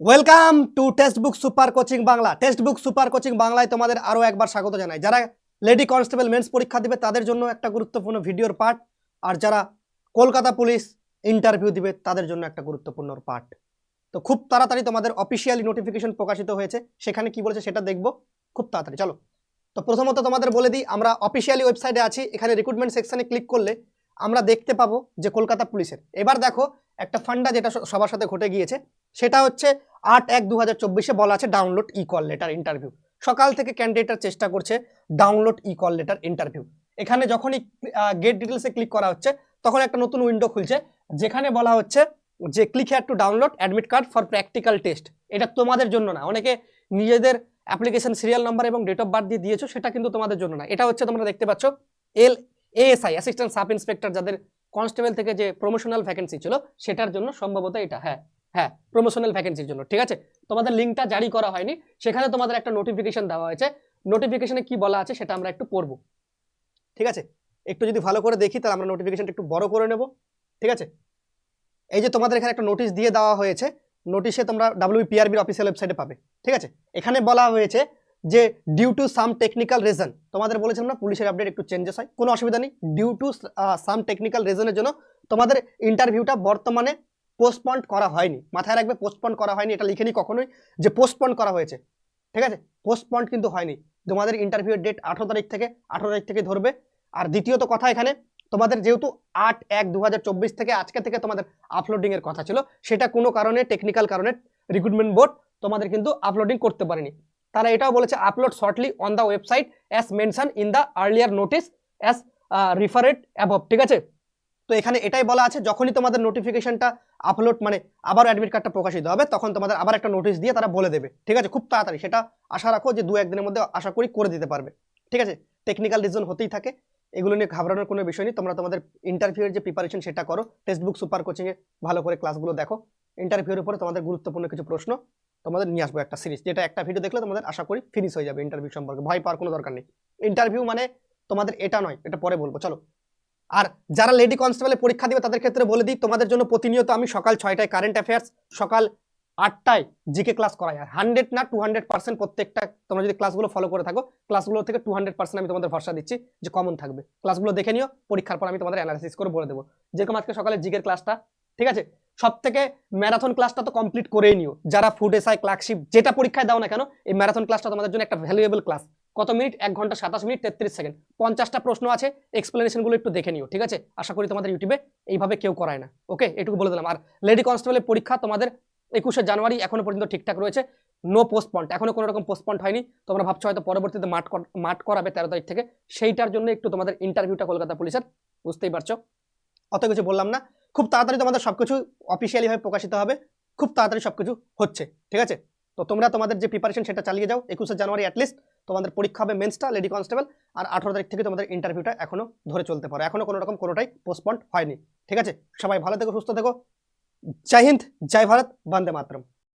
Welcome to text book super coaching Bangla text book super coaching বাংলায় তোমাদের আরও একবার স্বাগত জানাই। যারা লেডি কনস্টেবল মেন্স পরীক্ষা দিবে, তাদের জন্য একটা গুরুত্বপূর্ণ ভিডিওর পার্ট আর যারা কলকাতা পুলিশ ইন্টারভিউ দিবে, তাদের জন্য একটা গুরুত্বপূর্ণ পার্ট তো খুব তাড়াতাড়ি তোমাদের অফিসিয়ালি নোটিফিকেশন প্রকাশিত হয়েছে। সেখানে কি বলেছে সেটা দেখব। খুব তাড়াতাড়ি, চলো। তো প্রথমত তোমাদের বলে দিই, আমরা অফিসিয়ালি ওয়েবসাইটে আছি। এখানে রিক্রুটমেন্ট সেকশনে ক্লিক করলে আমরা দেখতে পাবো যে কলকাতা পুলিশের। এবার দেখো একটা ফান্ডা যেটা সবার সাথে ঘটে গিয়েছে, সেটা হচ্ছে আট এক দু হাজার চব্বিশে বলা আছে download E call letter interview. সকাল থেকে ক্যান্ডিডেটার চেষ্টা করছে download E call letter interview. এখানে যখনই গেট ডিটেলসে ক্লিক করা হচ্ছে, তখন একটা নতুন উইন্ডো খুলছে, যেখানে বলা হচ্ছে যে click had to download, admit card for practical test. এটা তোমাদের জন্য না। অনেকে নিজেদের অ্যাপ্লিকেশন, সিরিয়াল নাম্বার এবং ডেট অফ বার্থ দিয়ে দিয়েছ, সেটা কিন্তু তোমাদের জন্য না। এটা হচ্ছে তোমরা দেখতে পাচ্ছ, এল এএসআই অ্যাসিস্ট্যান্ট সাব ইন্সপেক্টর যাদের কনস্টেবল থেকে যে প্রমোশনাল ভ্যাকেন্সি ছিল, সেটার জন্য সম্ভবত এটা হ্যাঁ হ্যাঁ প্রমোশনাল ভ্যাকেন্সির জন্য, ঠিক আছে? তোমাদের লিঙ্কটা জারি করা হয়নি, সেখানে তোমাদের একটা নোটিফিকেশন দেওয়া হয়েছে। নোটিফিকেশনে কি বলা আছে সেটা আমরা একটু পড়ব, ঠিক আছে? একটু যদি ভালো করে দেখি, তাহলে আমরা নোটিফিকেশনটা একটু বড় করে নেব, ঠিক আছে? এই যে তোমাদের এখানে একটা নোটিশ দিয়ে দেওয়া হয়েছে নোটিশে তোমরা ডাব্লিউপিআরবির অফিসিয়াল ওয়েবসাইটে পাবে, ঠিক আছে? এখানে বলা হয়েছে যে due to some technical reason তোমাদের বলেছিলাম না, পুলিশের আপডেট একটু চেঞ্জেস হয়, কোনো অসুবিধা নেই ডিউ টু সাম টেকনিক্যাল রিজনের জন্য তোমাদের ইন্টারভিউটা বর্তমানে পোস্টপন্ড করা হয়নি, মাথায় রাখবে পোস্টপন্ড করা হয়নি, এটা লিখে নি কখনোই, যে পোস্টপন্ড করা হয়েছে, ঠিক আছে? পোস্টপন্ড কিন্তু হয়নি, তোমাদের ইন্টারভিউয়ের ডেট আঠেরো তারিখ থেকে, আঠেরো তারিখ থেকে ধরবে, আর দ্বিতীয়ত কথা এখানে, তোমাদের যেহেতু আট এক দু থেকে আজকে থেকে তোমাদের আপলোডিং এর কথা ছিল, সেটা কোনো কারণে টেকনিক্যাল কারণে রিক্রুটমেন্ট বোর্ড তোমাদের কিন্তু আপলোডিং করতে পারেনি। তারা এটাও বলেছে upload shortly on the website as mention in the earlier notice as referred above ঠিক আছে? তো এখানে এটাই বলা আছে, যখনই তোমাদের নোটিফিকেশনটা আপলোড মানে আবার অ্যাডমিট কার্ডটা প্রকাশিত হবে, তখন তোমাদের আবার একটা নোটিশ দিয়ে তারা বলে দেবে, ঠিক আছে? খুব তাড়াতাড়ি, সেটা আশা রাখো যে দু একদিনের মধ্যে আশা করি করে দিতে পারবে, ঠিক আছে? টেকনিক্যাল রিজন হতেই থাকে, এগুলো নিয়ে ঘাবড়ানোর কোনো বিষয় নেই, তোমরা তোমাদের ইন্টারভিউয়ের যে প্রিপারেশন সেটা করো টেক্সট বুক সুপার কোচিংয়ে ভালো করে ক্লাসগুলো দেখো ইন্টারভিউর উপরে তোমাদের গুরুত্বপূর্ণ কিছু প্রশ্ন তোমাদের নিয়ে আসব একটা সিরিজ যেটা একটা ভিডিও দেখলে তোমাদের আশা করি ফিনিশ হয়ে যাবে ইন্টারভিউ সম্পর্কে। ভয় পাওয়ার কোনো দরকার নেই। ইন্টারভিউ মানে তোমাদের এটা নয়, এটা পরে বলব, চলো। আর যারা লেডি কনস্টেবলের পরীক্ষা দিবে, তাদের ক্ষেত্রে বলে দিই, তোমাদের জন্য প্রতিনিয়ত আমি সকাল ছয়টায় কারেন্ট অ্যাফেয়ার্স সকাল আটটায় জিকে ক্লাস করাই। আর হান্ড্রেড না টু হান্ড্রেড পার্সেন্ট প্রত্যেকটা, তোমরা যদি ক্লাসগুলো ফলো করে থাকো ক্লাসগুলো থেকে টু হান্ড্রেড পার্সেন্ট আমি তোমাদের ভরসা দিচ্ছি যে কমন থাকবে। ক্লাসগুলো দেখে নিও, পরীক্ষার পর আমি তোমাদের অ্যানালাইসিস করে বলে দেবো। যেরকম আজকে সকালে জিকের ক্লাসটা ঠিক আছে? সব থেকে ম্যারাথন ক্লাসটা তো কমপ্লিট করেই নিও। যারা ফুড এসআই ক্লার্কশিপ যেটা পরীক্ষায় দাও না কেন, এই ম্যারাথন ক্লাসটা তোমাদের জন্য একটা ভ্যালুয়েবল ক্লাস কত মিনিট? এক ঘণ্টা সাতাশ মিনিট, তেত্রিশ সেকেন্ড। পঞ্চাশটা প্রশ্ন আছে এক্সপ্লেনেশনগুলো একটু দেখে নিও, ঠিক আছে? আশা করি তোমাদের ইউটিউবে এইভাবে কেউ করায় না। ওকে? এটুকু বলে দিলাম। আর লেডি কনস্টেবলের পরীক্ষা তোমাদের একুশে জানুয়ারি এখনও পর্যন্ত ঠিকঠাক রয়েছে। নো পোস্টপন্ড এখনও কোনো রকম পোস্টপন্ড হয়নি। তোমরা ভাবছ হয়তো পরবর্তীতে মাঠ মাঠ করাবে তেরো তারিখ থেকে। সেইটার জন্য একটু তোমাদের ইন্টারভিউটা কলকাতা পুলিশের। বুঝতেই পারছ? অত কিছু বললাম না। খুব তাড়াতাড়ি তোমাদের সবকিছু অফিসিয়ালি অফিসিয়ালিভাবে প্রকাশিত হবে। খুব তাড়াতাড়ি সবকিছু হচ্ছে, ঠিক আছে? তো তোমরা তোমাদের যে প্রিপারেশন সেটা চালিয়ে যাও, একুশে জানুয়ারি অ্যাটলিস্ট তোমাদের পরীক্ষা হবে মেন্সটা লেডি কনস্টেবল আর আঠারো তারিখ থেকে তোমাদের ইন্টারভিউটা এখনও ধরে চলতে পারো। এখনও কোনো রকম কোনোটাই পোস্টপন্ড হয়নি, ঠিক আছে? সবাই ভালো থেকো, সুস্থ থেকো। জয় হিন্দ, জয় ভারত, বন্দে মাতরম।